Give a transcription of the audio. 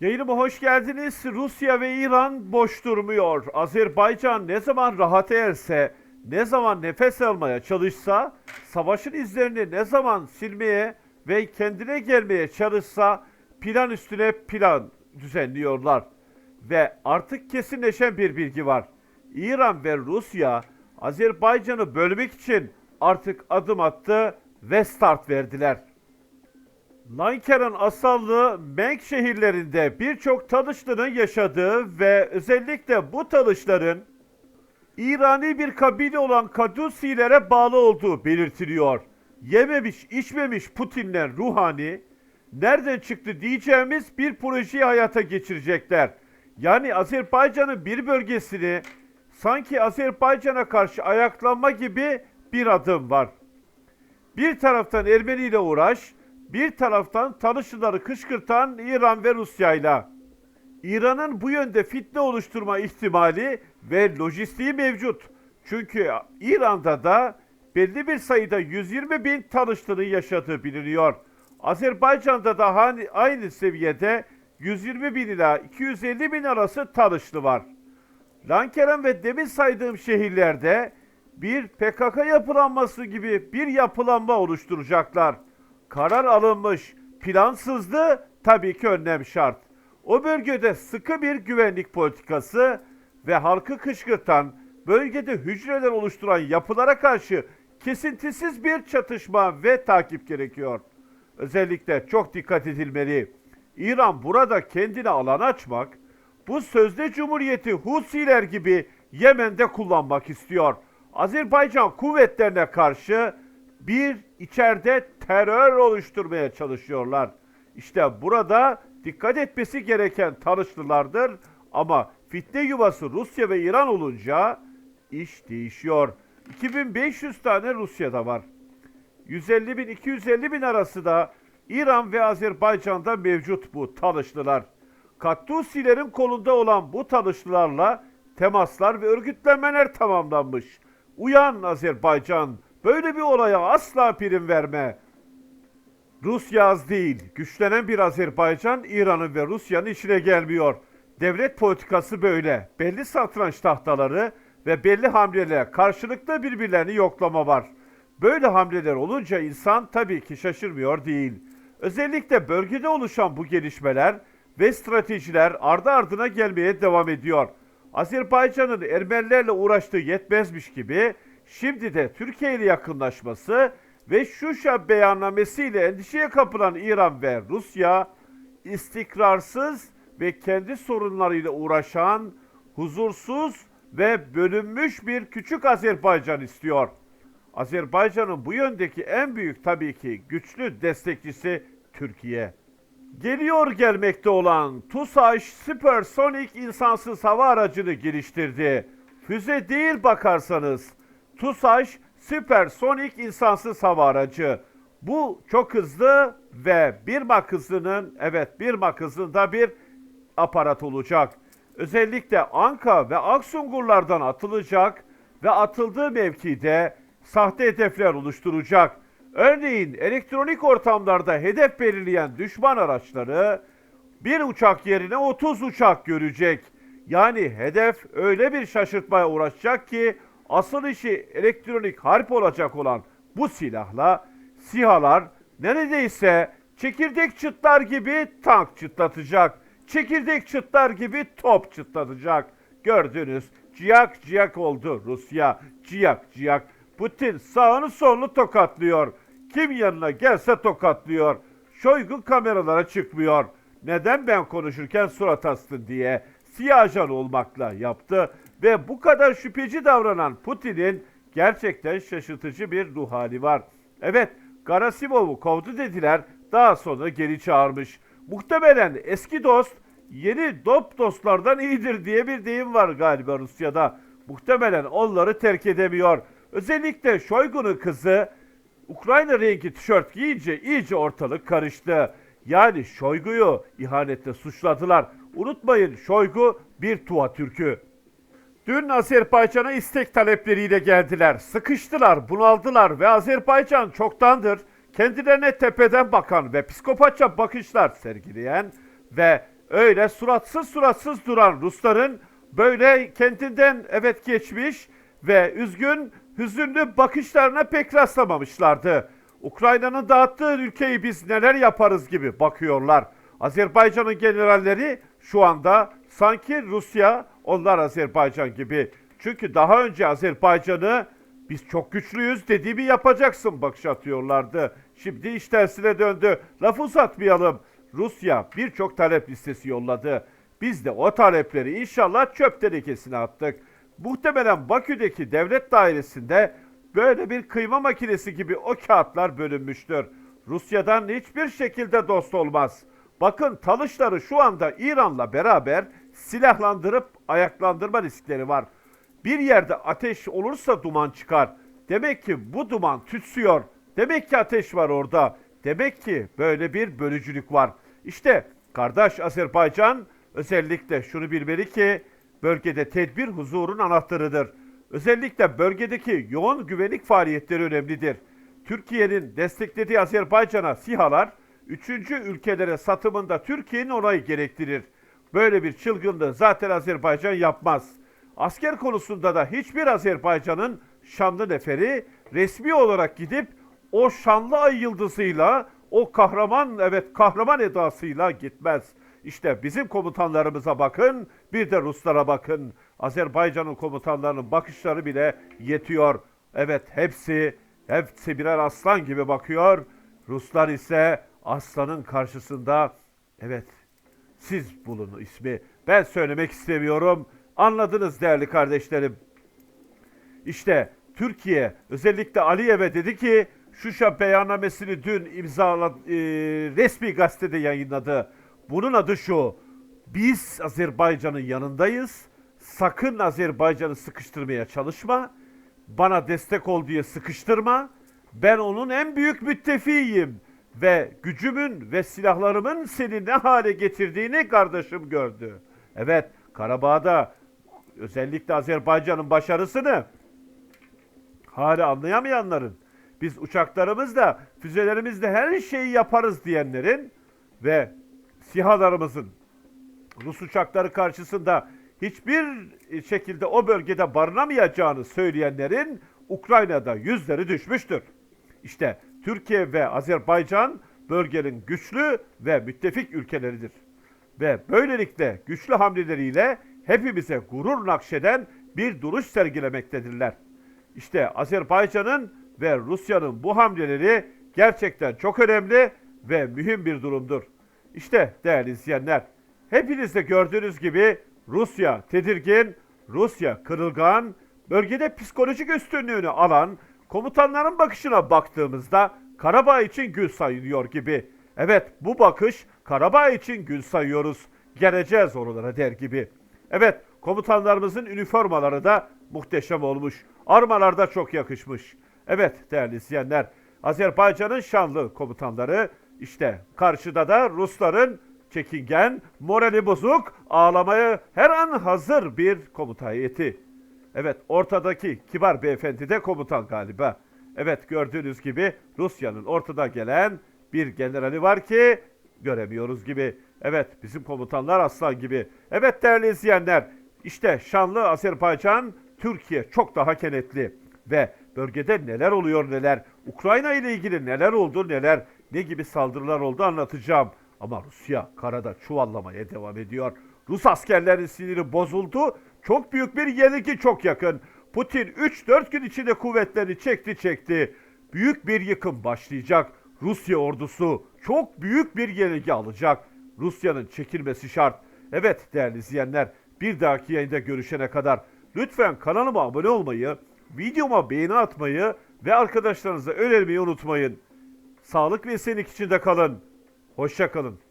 Yayınıma hoş geldiniz. Rusya ve İran boş durmuyor. Azerbaycan ne zaman rahat erse, ne zaman nefes almaya çalışsa, savaşın izlerini ne zaman silmeye ve kendine gelmeye çalışsa plan üstüne plan düzenliyorlar. Ve artık kesinleşen bir bilgi var. İran ve Rusya Azerbaycan'ı bölmek için artık adım attı ve start verdiler. Lankaran asallı Menk şehirlerinde birçok Talışlı'nın yaşadığı ve özellikle bu Talışların İrani bir kabile olan Kadusilere bağlı olduğu belirtiliyor. Yememiş, içmemiş Putin'le Ruhani nereden çıktı diyeceğimiz bir projeyi hayata geçirecekler. Yani Azerbaycan'ın bir bölgesini sanki Azerbaycan'a karşı ayaklanma gibi bir adım var. Bir taraftan Ermeni ile uğraş, bir taraftan tanışıları kışkırtan İran ve Rusya ile. İran'ın bu yönde fitne oluşturma ihtimali ve lojistiği mevcut. Çünkü İran'da da belli bir sayıda 120 bin tanıştığının yaşadığı biliniyor. Azerbaycan'da da hani aynı seviyede 120 bin ila 250 bin arası tanışlı var. Lankeren ve demin saydığım şehirlerde bir PKK yapılanması gibi bir yapılanma oluşturacaklar. Karar alınmış, plansızdı, tabii ki önlem şart. O bölgede sıkı bir güvenlik politikası ve halkı kışkırtan, bölgede hücreler oluşturan yapılara karşı kesintisiz bir çatışma ve takip gerekiyor. Özellikle çok dikkat edilmeli. İran burada kendine alan açmak, bu sözde cumhuriyeti Husiler gibi Yemen'de kullanmak istiyor. Azerbaycan kuvvetlerine karşı bir içeride terör oluşturmaya çalışıyorlar. İşte burada dikkat etmesi gereken tanışlılardır ama fitne yuvası Rusya ve İran olunca iş değişiyor. 2500 tane Rusya'da var. 150 bin 250 bin arası da İran ve Azerbaycan'da mevcut bu tanışlılar. Kattusilerin kolunda olan bu tanışlılarla temaslar ve örgütlenmeler tamamlanmış. Uyan Azerbaycan, böyle bir olaya asla prim verme. Rusya az değil, güçlenen bir Azerbaycan İran'ın ve Rusya'nın içine gelmiyor. Devlet politikası böyle. Belli satranç tahtaları ve belli hamleler karşılıklı birbirlerini yoklama var. Böyle hamleler olunca insan tabii ki şaşırmıyor değil. Özellikle bölgede oluşan bu gelişmeler ve stratejiler ardı ardına gelmeye devam ediyor. Azerbaycan'ın Ermenilerle uğraştığı yetmezmiş gibi şimdi de Türkiye ile yakınlaşması ve Şuşa beyannamesiyle endişeye kapılan İran ve Rusya istikrarsız ve kendi sorunlarıyla uğraşan huzursuz ve bölünmüş bir küçük Azerbaycan istiyor. Azerbaycan'ın bu yöndeki en büyük tabii ki güçlü destekçisi Türkiye. Geliyor gelmekte olan TUSAŞ süpersonik insansız hava aracını geliştirdi. Füze değil bakarsanız TUSAŞ süpersonik insansız hava aracı. Bu çok hızlı ve bir Mach hızının evet bir Mach hızında bir aparat olacak. Özellikle Anka ve Aksungurlardan atılacak ve atıldığı mevkide sahte hedefler oluşturacak. Örneğin elektronik ortamlarda hedef belirleyen düşman araçları bir uçak yerine 30 uçak görecek. Yani hedef öyle bir şaşırtmaya uğraşacak ki asıl işi elektronik harp olacak olan bu silahla SİHA'lar neredeyse çekirdek çıtlar gibi tank çıtlatacak. Çekirdek çıtlar gibi top çıtlatacak. Gördünüz ciyak ciyak oldu Rusya. Ciyak ciyak. Putin sağını solunu tokatlıyor. Kim yanına gelse tokatlıyor. Şoygu kameralara çıkmıyor. Neden ben konuşurken surat astın diye siyah olmakla yaptı ve bu kadar şüpheci davranan Putin'in gerçekten şaşırtıcı bir ruh hali var. Evet, Garasimov'u kovdu dediler, daha sonra geri çağırmış. Muhtemelen eski dost yeni dop dostlardan iyidir diye bir deyim var galiba Rusya'da. Muhtemelen onları terk edemiyor. Özellikle Şoygu'nun kızı Ukrayna rengi tişört giyince iyice ortalık karıştı. Yani Şoygu'yu ihanette suçladılar. Unutmayın Şoygu bir Tuğa Türk'ü. Dün Azerbaycan'a istek talepleriyle geldiler. Sıkıştılar, bunaldılar ve Azerbaycan çoktandır kendilerine tepeden bakan ve psikopatça bakışlar sergileyen ve öyle suratsız suratsız duran Rusların böyle kendinden evet geçmiş ve üzgün, hüzünlü bakışlarına pek rastlamamışlardı. Ukrayna'nın dağıttığı ülkeyi biz neler yaparız gibi bakıyorlar. Azerbaycan'ın generalleri şu anda sanki Rusya, onlar Azerbaycan gibi. Çünkü daha önce Azerbaycan'ı biz çok güçlüyüz dediğimi yapacaksın bakış atıyorlardı. Şimdi iş tersine döndü. Laf uzatmayalım. Rusya birçok talep listesi yolladı. Biz de o talepleri inşallah çöp tenekesine attık. Muhtemelen Bakü'deki devlet dairesinde böyle bir kıyma makinesi gibi o kağıtlar bölünmüştür. Rusya'dan hiçbir şekilde dost olmaz. Bakın talışları şu anda İran'la beraber silahlandırıp ayaklandırma riskleri var. Bir yerde ateş olursa duman çıkar. Demek ki bu duman tütsüyor. Demek ki ateş var orada. Demek ki böyle bir bölücülük var. İşte kardeş Azerbaycan özellikle şunu bilmeli ki bölgede tedbir huzurun anahtarıdır. Özellikle bölgedeki yoğun güvenlik faaliyetleri önemlidir. Türkiye'nin desteklediği Azerbaycan'a SİHA'lar, üçüncü ülkelere satımında Türkiye'nin onayı gerektirir. Böyle bir çılgınlığı zaten Azerbaycan yapmaz. Asker konusunda da hiçbir Azerbaycan'ın şanlı neferi resmi olarak gidip o şanlı ay yıldızıyla, o kahraman evet kahraman edasıyla gitmez. İşte bizim komutanlarımıza bakın, bir de Ruslara bakın. Azerbaycan'ın komutanlarının bakışları bile yetiyor. Evet hepsi, hepsi birer aslan gibi bakıyor. Ruslar ise aslanın karşısında evet siz bulun ismi. Ben söylemek istemiyorum. Anladınız değerli kardeşlerim. İşte Türkiye özellikle Aliyev'e dedi ki Şuşa beyannamesini dün imzaladı, e, resmi gazetede yayınladı. Bunun adı şu. Biz Azerbaycan'ın yanındayız. Sakın Azerbaycan'ı sıkıştırmaya çalışma. Bana destek ol diye sıkıştırma. Ben onun en büyük müttefiğiyim ve gücümün ve silahlarımın seni ne hale getirdiğini kardeşim gördü. Evet, Karabağ'da özellikle Azerbaycan'ın başarısını hala anlayamayanların, biz uçaklarımızla, füzelerimizle her şeyi yaparız diyenlerin ve sihalarımızın Rus uçakları karşısında hiçbir şekilde o bölgede barınamayacağını söyleyenlerin Ukrayna'da yüzleri düşmüştür. İşte Türkiye ve Azerbaycan bölgenin güçlü ve müttefik ülkeleridir. Ve böylelikle güçlü hamleleriyle hepimize gurur nakşeden bir duruş sergilemektedirler. İşte Azerbaycan'ın ve Rusya'nın bu hamleleri gerçekten çok önemli ve mühim bir durumdur. İşte değerli izleyenler, hepiniz de gördüğünüz gibi Rusya tedirgin, Rusya kırılgan, bölgede psikolojik üstünlüğünü alan komutanların bakışına baktığımızda Karabağ için gün sayılıyor gibi. Evet bu bakış Karabağ için gün sayıyoruz. Geleceğiz oralara der gibi. Evet komutanlarımızın üniformaları da muhteşem olmuş. Armalar da çok yakışmış. Evet değerli izleyenler Azerbaycan'ın şanlı komutanları işte karşıda da Rusların çekingen, morali bozuk, ağlamaya her an hazır bir komuta heyeti. Evet ortadaki kibar beyefendi de komutan galiba. Evet gördüğünüz gibi Rusya'nın ortada gelen bir generali var ki göremiyoruz gibi. Evet bizim komutanlar aslan gibi. Evet değerli izleyenler işte şanlı Azerbaycan Türkiye çok daha kenetli ve bölgede neler oluyor neler Ukrayna ile ilgili neler oldu neler ne gibi saldırılar oldu anlatacağım. Ama Rusya karada çuvallamaya devam ediyor. Rus askerlerin siniri bozuldu. Çok büyük bir yenilgi çok yakın. Putin 3-4 gün içinde kuvvetlerini çekti çekti. Büyük bir yıkım başlayacak. Rusya ordusu çok büyük bir yenilgi alacak. Rusya'nın çekilmesi şart. Evet değerli izleyenler bir dahaki yayında görüşene kadar lütfen kanalıma abone olmayı, videoma beğeni atmayı ve arkadaşlarınıza önermeyi unutmayın. Sağlık ve esenlik içinde kalın. Hoşça kalın.